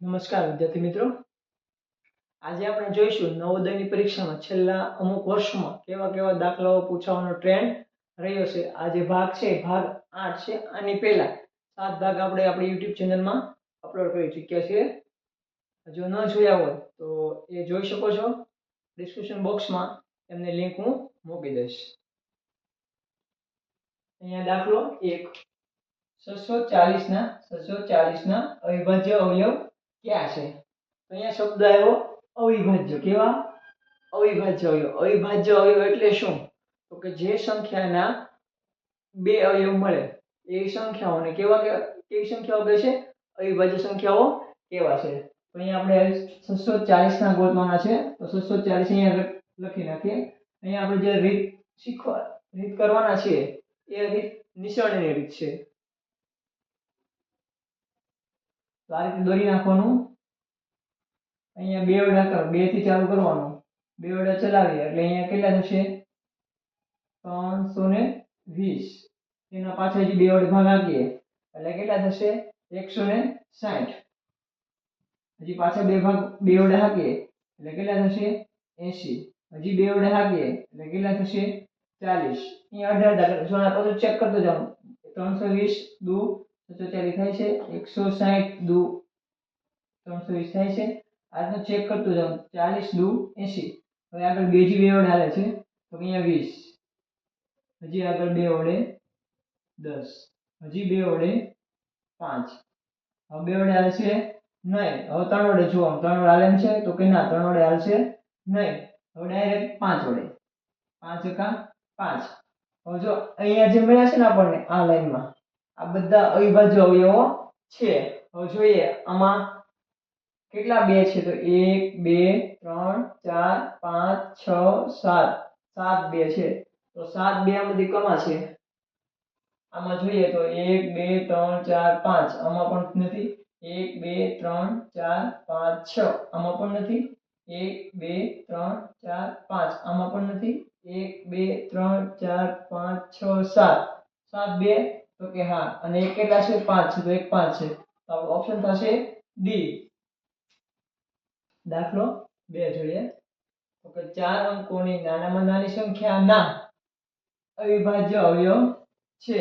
નમસ્કાર, વિદ્યાર્થી મિત્રો. આજે આપણે જોઈશું નવોદયની પરીક્ષામાં છેલ્લા અમુક વર્ષોમાં કેવા કેવા દાખલાઓ પૂછવાનો ટ્રેન્ડ રહ્યો છે. આ જે ભાગ છે, ભાગ આઠ છે, આની પહેલા સાત ભાગ આપણે આપણી યુટ્યુબ ચેનલમાં અપલોડ કરી ચૂક્યા છીએ. જો ન જોયા હોય તો એ જોઈ શકો છો. ડિસ્ક્રિપ્શન બોક્સમાં એમને લિંક હું મૂકી દઈશ. અહીંયા દાખલો એક. છસો ચાલીસના છસો ચાલીસના અવિભાજ્ય અવયવ ક્યાં છે? અહીંયા શબ્દ આવ્યો, અવિભાજ્ય. કેવા? અવિભાજ્ય અવયવ. અવિભાજ્ય અવયવ એટલે શું? તો કે જે સંખ્યાના બે અવયવ મળે, એ સંખ્યાઓને કેવા કેવા કેવી સંખ્યાઓ કહે છે અવિભાજ્ય સંખ્યાઓ કેવા છે? તો અહીંયા આપણે છસો ચાલીસના ગોતવાના છે. તો છસો ચાલીસ અહીંયા લખી નાખીએ. અહીંયા આપણે જે રીત શીખવા, રીત કરવાના છીએ, એ રીત નિશાળીની રીત છે. તો આ રીતે દોરી નાખવાનું. અહીંયા બે વડા કરો, બેથી ચાલુ કરવાનું. બે વડા ચલાવીએ, એટલે અહીંયા કેટલા થશે? ત્રણસો ને વીસ. એના પાછળ હજી બે વડે ભાગ આપીએ, એટલે કેટલા થશે? એકસો ને સાઠ. હજી પાછા બે ભાગ, બે વડે હાકીએ, એટલે કેટલા થશે? એસી હજી બે વડે હાકીએ, એટલે કેટલા થશે? ચાલીસ. અહીંયા અઢાર દાખલા જો ચેક કરતો જાઉં ત્રણસો વીસ દુ ચાલીસ થાય છે એકસો સાઠ દુ ત્રણસો વીસ થાય છે. આ રીતનું ચેક કરતો જાઉં. ચાલીસ દુ એસી હવે આગળ બેજી બે વડે હાલે છે. તો અહીંયા વીસ. હજી આગળ બે વડે દસ. હજી બે વડે પાંચ. હવે બે વડે આવે છે નહીં હવે ત્રણ વડે જુઓ ત્રણ વડે હાલે છે તો કે ના, ત્રણ વડે હાલશે નહીં હવે ડાયરેક્ટ પાંચ વડે. પાંચ એકા પાંચ. હવે જો અહીંયા જે મળ્યા છે ને આપણને, આ લાઈનમાં આ બધા અવિભાજ્ય અવયવો છે. હવે જોઈએ આમાં કેટલા બે છે? તો એક, બે, ત્રણ, ચાર, પાંચ, છ, સાત. સાત બે છે. તો સાત બે આમાંથી કમા છે? આમાં જોઈએ તો એક, બે, ત્રણ, ચાર, પાંચ. આમાં પણ નથી. એક, બે, ત્રણ, ચાર, પાંચ, છ. આમાં પણ નથી. એક, બે, ત્રણ, ચાર, પાંચ. આમાં પણ નથી. એક, બે, ત્રણ, ચાર, પાંચ, છ, સાત. સાત બે? તો કે હા, અને એક કેટલા છે? પાંચ છે, તો એક પાંચ છે. તો આપણો ઓપ્શન થશે ડી દાખલો બે જોઈએ તો કે ચાર અંકોની નાનામાં નાની સંખ્યાના અવિભાજ્ય અવયવ છે.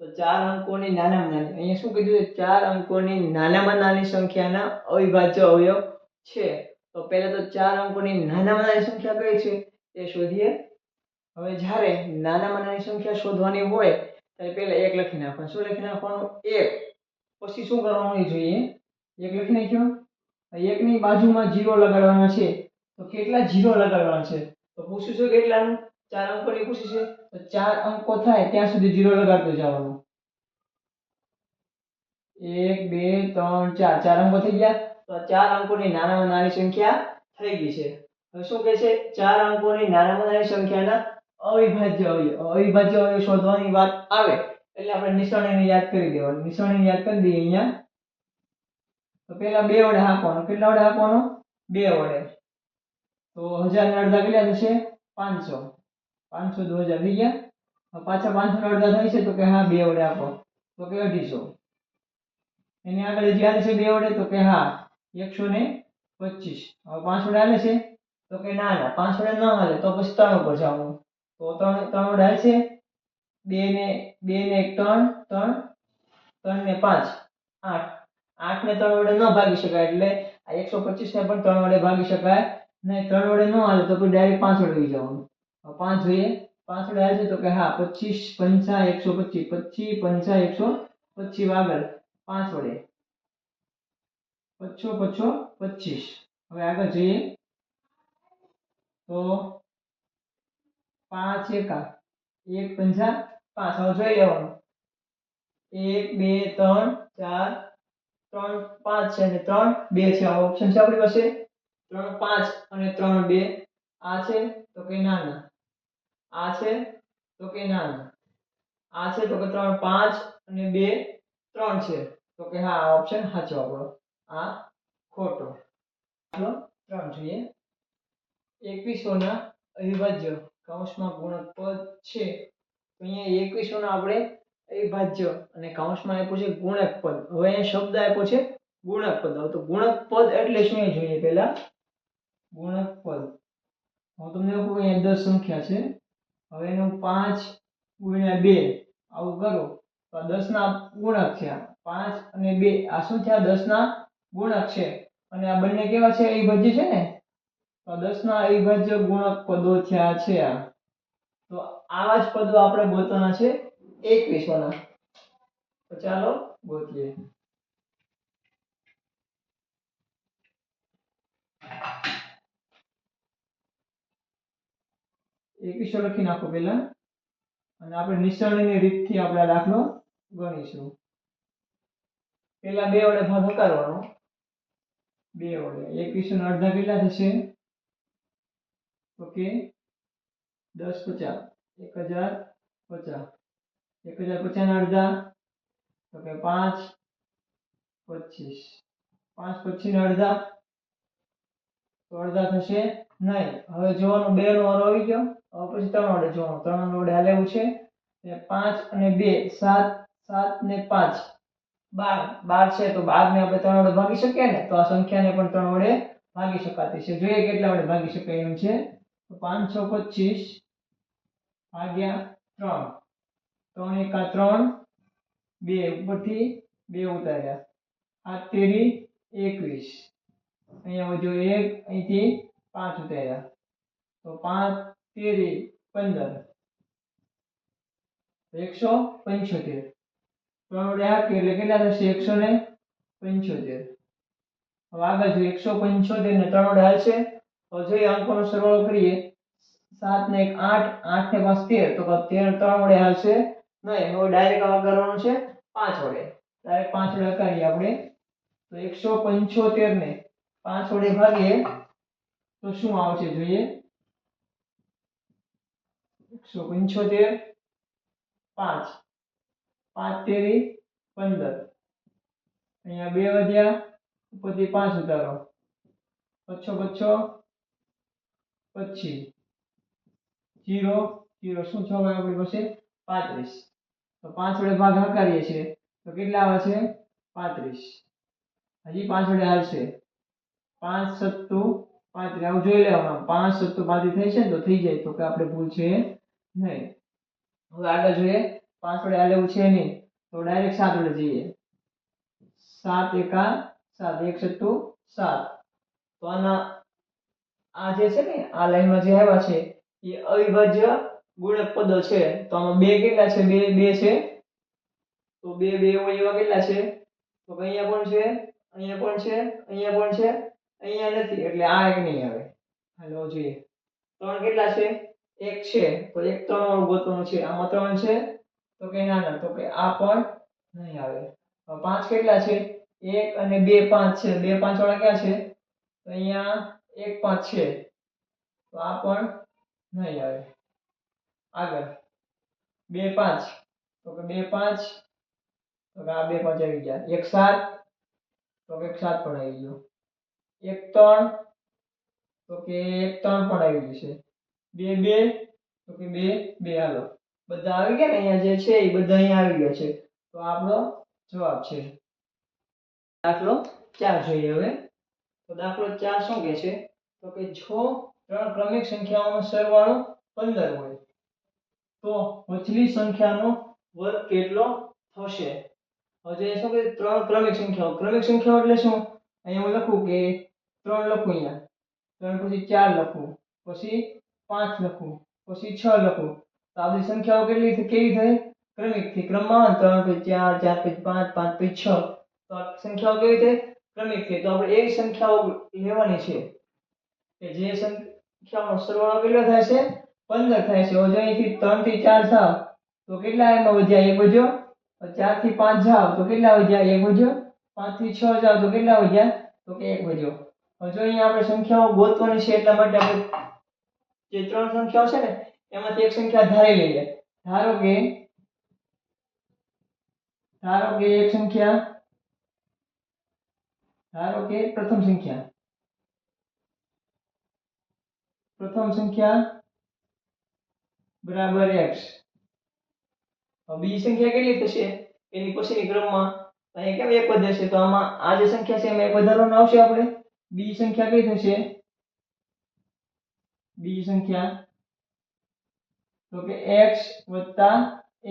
તો ચાર અંકોની નાનામાં નાની, અહીંયા શું કીધું છે? ચાર અંકોની નાનામાં નાની સંખ્યાના અવિભાજ્ય અવયવ છે. તો પહેલા તો ચાર અંકોની નાનામાં નાની સંખ્યા કઈ છે? એ શોધીએ. હવે જ્યારે નાનામાં નાની સંખ્યા શોધવાની હોય ત્યારે પહેલા એક લખી નાખવાનું. શું લખી નાખવાનું? એક. પછી શું કરવાનું જોઈએ. એક લખી નાખ્યો? એકની બાજુમાં જીરો લગાડવાના છે. તો કેટલા જીરો લગાડવાના છે? તો પૂછ્યું છે કેટલાનું? ચાર અંકોની પૂછ્યું છે. તો ચાર અંકો થાય ત્યાં સુધી જીરો લગાડતો જવાનું. એક, બે, ત્રણ, ચાર. ચાર અંકો થઈ ગયા? તો ચાર અંકોની નાનામાં નાની સંખ્યા થઈ ગઈ છે. હવે શું કહે છે? ચાર અંકોની નાનામાં નાની સંખ્યાના અવિભાજ્ય અવયવ અવિભાજ્ય શોધવાની વાત આવે. એટલે આપણે નિશાનીને યાદ કરી દેવાનું. નિશાનીને યાદ કરી દઈએ અહીંયા. તો પેલા બે વડે હાંકવાનું. કેટલા વડે હાંકવાનું? બે વડે. તો હજાર ને અડધા કેટલા થશે? પાંચસો. પાંચસો દો હજાર થઈ ગયા. પાછા પાંચસો ને અડધા થાય છે તો કે હા, બે વડે આપો તો કે અઢીસો. એની આગળ જે હાલે છે બે વડે તો કે હા, એકસો ને પચીસ. હવે પાંચ વડે હાલે છે? તો કે ના ના. પાંચ વડે ન હાલે તો પછી ત્રણ ઉપર જવાનું તો ત્રણ ત્રણ હાલે છે. બે ને બે ને એક ત્રણ ત્રણ ત્રણ ને પાંચ. આઠ. આઠ ને ત્રણ વડે ન ભાગી શકાય એટલે આ એકસો પચીસ ને પણ ત્રણ વડે ભાગી શકાય. નહીં, ત્રણ વડે ન હાલે તો પછી ડાયરેક્ટ પાંચ વડે લઈ જવાનું. પાંચ જોઈએ. પાંચ વડે આવે છે તો કે હા, પચીસ પંચા એકસો પચીસ. પચીસ પંચા એકસો પચીસ આગળ. પાંચ વડે. પચો પચો, પચીસ. હવે આગળ જોઈએ. તો પાંચ એકા. એક પંચા પાંચ. હવે જોઈ લેવાનું. એક, બે, ત્રણ, ચાર, ત્રણ, પાંચ છે અને ત્રણ, બે છે. આ ઓપ્શન છે આપણી પાસે? ત્રણ, પાંચ અને ત્રણ, બે. આ છે તો કે નાના. આ છે તો કે નાના. આ છે તો કે ત્રણ, પાંચ અને બે, ત્રણ છે. તો કે હા, આ ઓપ્શન સાચો આપણો. આ ખોટો. ત્રણ જોઈએ. એકવીસોના અવિભાજ્ય. કૌંસમાં ગુણક પદ છે. તો અહીંયા એકવીસોના આપણે અવિભાજ્ય અને કૌંસમાં આપ્યું છે ગુણક પદ હવે અહીંયા શબ્દ આપ્યો છે ગુણક પદ હવે તો ગુણક પદ એટલે શું જોઈએ પહેલા? ગુણક પદ હું તમને કહું, અહીંયા દસ સંખ્યા છે. હવે એનું પાંચ ગુણ્યા બે. આવું કરો. તો આ દસ ના ગુણક થયા પાંચ અને બે. આ શું થયા દસ ના ગુણક છે. અને આ બંને કેવા છે? અવિભાજ્ય છે ને? તો આ દસ ના અવિભાજ્ય ગુણક પદો થયા છે આ. તો આવા જ પદો આપણે ગોતવાના છે એકવીસોના તો ચાલો ગોતીએ. એકવીસો લખી નાખો પહેલા. અને આપણે નિસરણીની રીતથી આપણે આ દાખલો ગણીશું. પહેલા બે વડે ભાગ હકારવાનો. બે વડે. એકવીસો અડધા કેટલા થશે? તો કે દસ પચાસ. એક હજાર પચાસ. એક હજાર પચાસના અડધા. તો કે પાંચ પચીસ. પાંચ પચીસ ના અડધા. તો અડધા થશે નહીં હવે જોવાનું બે નો વારો આવી ગયો. હવે પછી ત્રણ વડે જોવાનું. ત્રણ વડે એવું છે. પાંચ અને બે, સાત સાત ને પાંચ. બાર. બાર છે તો બાર ને આપણે ત્રણ વડે ભાગી શકીએ ને? તો આ સંખ્યાને પણ ત્રણ વડે ભાગી શકાતી છે. જોઈએ કેટલા વડે ભાગી શકાય એમ છે. પાંચસો પચીસ, ભાગ્યા ત્રણ. ત્રણ એકા ત્રણ, બે ઉપરથી બે ઉતાર્યા. આ તેરી એકવીસ. અહીંયા વધુ એક, અહીંથી પાંચ ઉતાર્યા. તો પાંચ, તેરી, પંદર. એકસો પંચોતેર. ત્રણ વડે આપીએ એટલે કેટલા થશે? એકસો ને પંચોતેર. હવે આગળ જો એકસો પંચોતેર ને ત્રણ વડે હાલશે. જોઈએ અંકોનો સરવાળો કરીએ, સાત ને એક આઠ આઠ ને પાંચ તેર, તો તેર ત્રણ વડે હાલશે નહીં હવે ડાયરેક્ટ આવા કરવાનું છે પાંચ વડે. ડાયરેક્ટ પાંચ વડે કરીએ આપણે. તો એકસો પંચોતેર ને પાંચ વડે ભાગીએ, તો શું આવશે જોઈએ? એકસો પંચોતેર, પાંચ. પાંચ તેરી પંદર. અહીંયા બે વધ્યા, ઉપરથી પાંચ ઉતારો. પચ્છો પચ્છો. પચીસ જીરો જીરો શું છ આપણી પાસે પાંત્રીસ. તો પાંચ વડે ભાગ હકારીએ છીએ. તો કેટલા આવે છે? પાંત્રીસ. હજી પાંચ વડે હાલશે. પાંચ સત્તુ પાંત્રીસ. આવું જોઈ લેવાનું. પાંચ સત્તુ પાંત્રીસ થઈ છે તો થઈ જાય. તો કે આપણે ભૂલ છે નહીં. હવે આગળ જોઈએ. પાંચ વડે હાલે એવું છે નહીં. તો ડાયરેક્ટ સાત વડે જઈએ. સાત એકા સાત. એક સત્તુ સાત. તો આના આ જે છે ને, આ લાઈનમાં જે આવ્યા છે, એ અવિભાજ્ય ગુણક પદો છે. તો આમાં બે કેટલા છે? બે બે છે. તો બે બે હોય એવા કેટલા છે? તો અહીંયા પણ છે, અહીંયા પણ છે, અહીંયા પણ છે, અહીંયા નથી. એટલે આ એક નહીં આવે. હાલો જોઈએ. ત્રણ કેટલા છે? એક છે. તો એક ત્રણ વાળું ગોતવાનું છે. આમાં ત્રણ છે. તો કે ના ના તો કે આ પણ નહીં આવે. પાંચ કેટલા છે? એક અને બે પાંચ છે. બે પાંચ વાળા ક્યાં છે? તો અહીંયા એક પાંચ છે. તો આ પણ નહીં આવે. આગળ. બે પાંચ. તો કે બે પાંચ. તો કે આ બે પાંચ આવી ગયા. એક સાત. તો કે એક સાત પણ આવી ગયો. એક ત્રણ. તો કે એક ત્રણ પણ આવી ગયું છે બે બે. તો કે બે બે. હાલો. બધા આવી ગયા ને? અહીંયા જે છે એ બધા અહીંયા આવી ગયા છે. તો આપણો જવાબ છે. દાખલો ચાર જોઈએ હવે. તો દાખલો ચાર શું કહે છે? તો કે જો ત્રણ ક્રમિક સંખ્યાઓનો સરવાળો પંદર હોય. તો વચલી સંખ્યાનો વર્ગ કેટલો થશે? હવે શું કે ત્રણ ક્રમિક સંખ્યાઓ. ક્રમિક સંખ્યાઓ એટલે શું? અહીંયા હું લખું કે ત્રણ લખું અહીંયા. ત્રણ પછી ચાર લખું. પછી પાંચ લખું. પછી છ લખું. તો આ બધી સંખ્યાઓ કેટલી કેવી થઈ? ક્રમિકથી ક્રમમાં ત્રણ પછી ચાર ચાર પછી પાંચ પાંચ પછી છ. તો આ સંખ્યાઓ કેવી થઈ? ક્રમિક થઈ તો આપણે એવી સંખ્યાઓ લેવાની છે કે જે સંખ્યાઓનો સરવાળો કેટલો થાય છે? પંદર થાય છે. જો અહીંથી ત્રણથી ચાર થાવ તો કેટલા એમાં વધ્યા? એક વધ્યો. ચારથી પાંચ જાવ તો કેટલા વધ્યા? એક વધ્યો. પાંચથી છ જાવ તો કેટલા વધ્યા? તો કે એક વધ્યો. જો અહીંયા આપણે સંખ્યાઓ ગોતવાની છે એટલા માટે આપણે જે ત્રણ સંખ્યાઓ છે ને, એમાંથી એક સંખ્યા ધારી લઈએ. ધારો કે ધારો કે એક સંખ્યા ધારો કે પ્રથમ સંખ્યા પ્રથમ સંખ્યા બરાબર x હવે બીજી સંખ્યા કેટલી થશે એની પછીની ક્રમમાં તો અહીંયા કેમ એક વધે છે તો આમાં આ જે સંખ્યા છે એમાં એક વધારવાનું આવશે આપણે બીજી સંખ્યા કઈ થશે બીજી સંખ્યા તો કે x વત્તા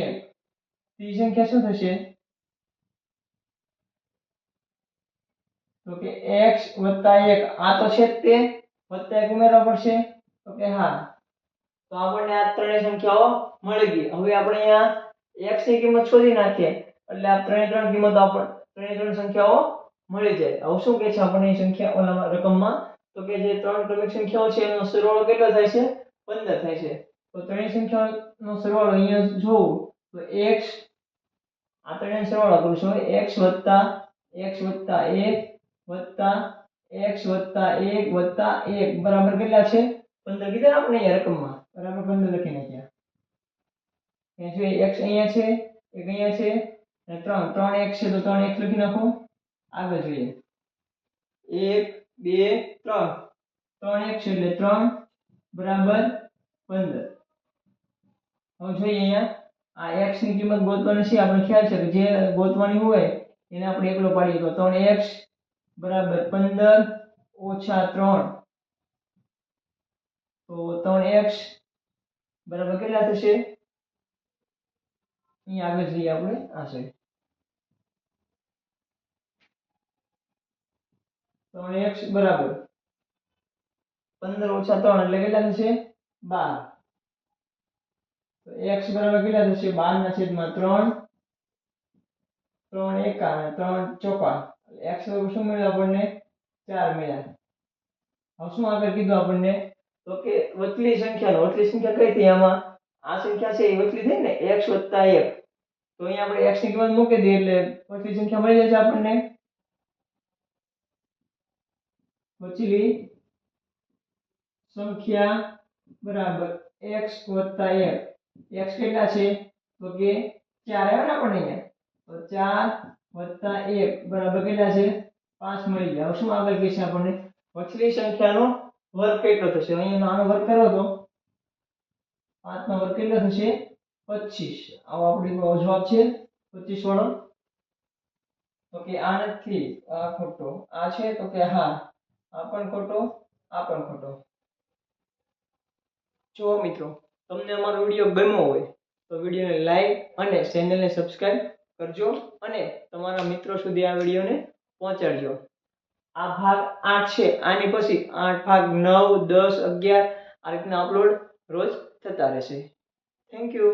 એક ત્રીજી સંખ્યા શું થશે તો કે x વત્તા એક, આ તો છે તે, વત્તા એક ઉમેરવા પડશે. તો કે હા. તો આપણને આ ત્રણેય સંખ્યાઓ મળી ગઈ. હવે આપણે અહીંયા x ની કિંમત શોધી નાખીએ. એટલે આ ત્રણે ત્રણ કિંમતો આપણે, ત્રણે ત્રણ સંખ્યાઓ મળી જાય. હવે શું કહે છે આપણને સંખ્યા રકમમાં? તો કે જે ત્રણ ક્રમિક સંખ્યાઓ છે, એનો સરવાળો કેટલો થાય છે? પંદર થાય છે. તો ત્રણેય સંખ્યાઓનો સરવાળો અહીંયા જોવું. તો x, આ ત્રણેય સરવાળો x વત્તા x વત્તા એક વત્તા એક્સ વત્તા એક વત્તા એક. બરાબર કેટલા છે? પંદર કીધા આપણે અહીંયા રકમમાં. બરાબર પંદર લખી નાખ્યા. અહીંયા જોઈએ એક્સ અહીંયા છે, એક અહીંયા છે ત્રણ. ત્રણ એક્સ છે તો ત્રણ એક્સ લખી નાખો. આગળ જોઈએ. એક, બે, ત્રણ. ત્રણ એક્સ એટલે ત્રણ. બરાબર પંદર. હવે જોઈએ અહીંયા. આ એક્સની કિંમત ગોતવાની છે. આપણે ખ્યાલ છે કે જે ગોતવાની હોય એને આપણે એકલો પાડીએ તો ત્રણ x બરાબર પંદર ઓછા ત્રણ તો ત્રણ એક્સ બરાબર કેટલા થશે અહીંયા આગળ જઈએ આપણે આ સાઈડ ત્રણ એક્સ બરાબર પંદર ઓછા ત્રણ એટલે કેટલા થશે બાર તો એક્સ બરાબર કેટલા થશે બાર ના છેદમાં ત્રણ ત્રણ એકા અને ત્રણ ચોકા એક્સ બરાબર શું મળ્યું આપણને ચાર મળ્યા હવે શું આગળ કીધું આપણને તો કે વચલી સંખ્યાનો વચલી સંખ્યા કઈ થઈ આમાં આ સંખ્યા છે એ વચલી થઈ ને x વત્તા એક તો અહીંયા આપણે x ની કિંમત મૂકી દઈએ એટલે વચલી સંખ્યા મળી જશે આપણને વચલી સંખ્યા બરાબર x વત્તા એક x કેટલા છે તો કે ચાર આવ્યા ને આપણને અહીંયા તો ચાર વત્તા એક, બરાબર કેટલા છે? પાંચ મળી ગયા. શું આગળ કહેશે આપણને? વચલી સંખ્યાનો વર્ગ કેટલો થશે? અહીંયા આનો વર્ગ કરો તો. પાંચ નો વર્ગ કેટલો થશે? પચીસ. આવો આપણી જવાબ છે. પચીસ વાળો તો કે આ નથી, આ ખોટો. આ છે તો કે હા, આ પણ ખોટો, આ પણ ખોટો. જો મિત્રો, તમને અમારો વીડિયો ગમ્યો હોય, તો વિડીયોને લાઈક અને ચેનલને સબસ્ક્રાઇબ કરજો અને તમારા મિત્રો સુધી આ વિડીયોને પહોંચાડજો. આ ભાગ આઠ છે. આની પછી આઠ ભાગ નવ, દસ, અગિયાર આ રીતના અપલોડ રોજ થતા રહેશે. Thank you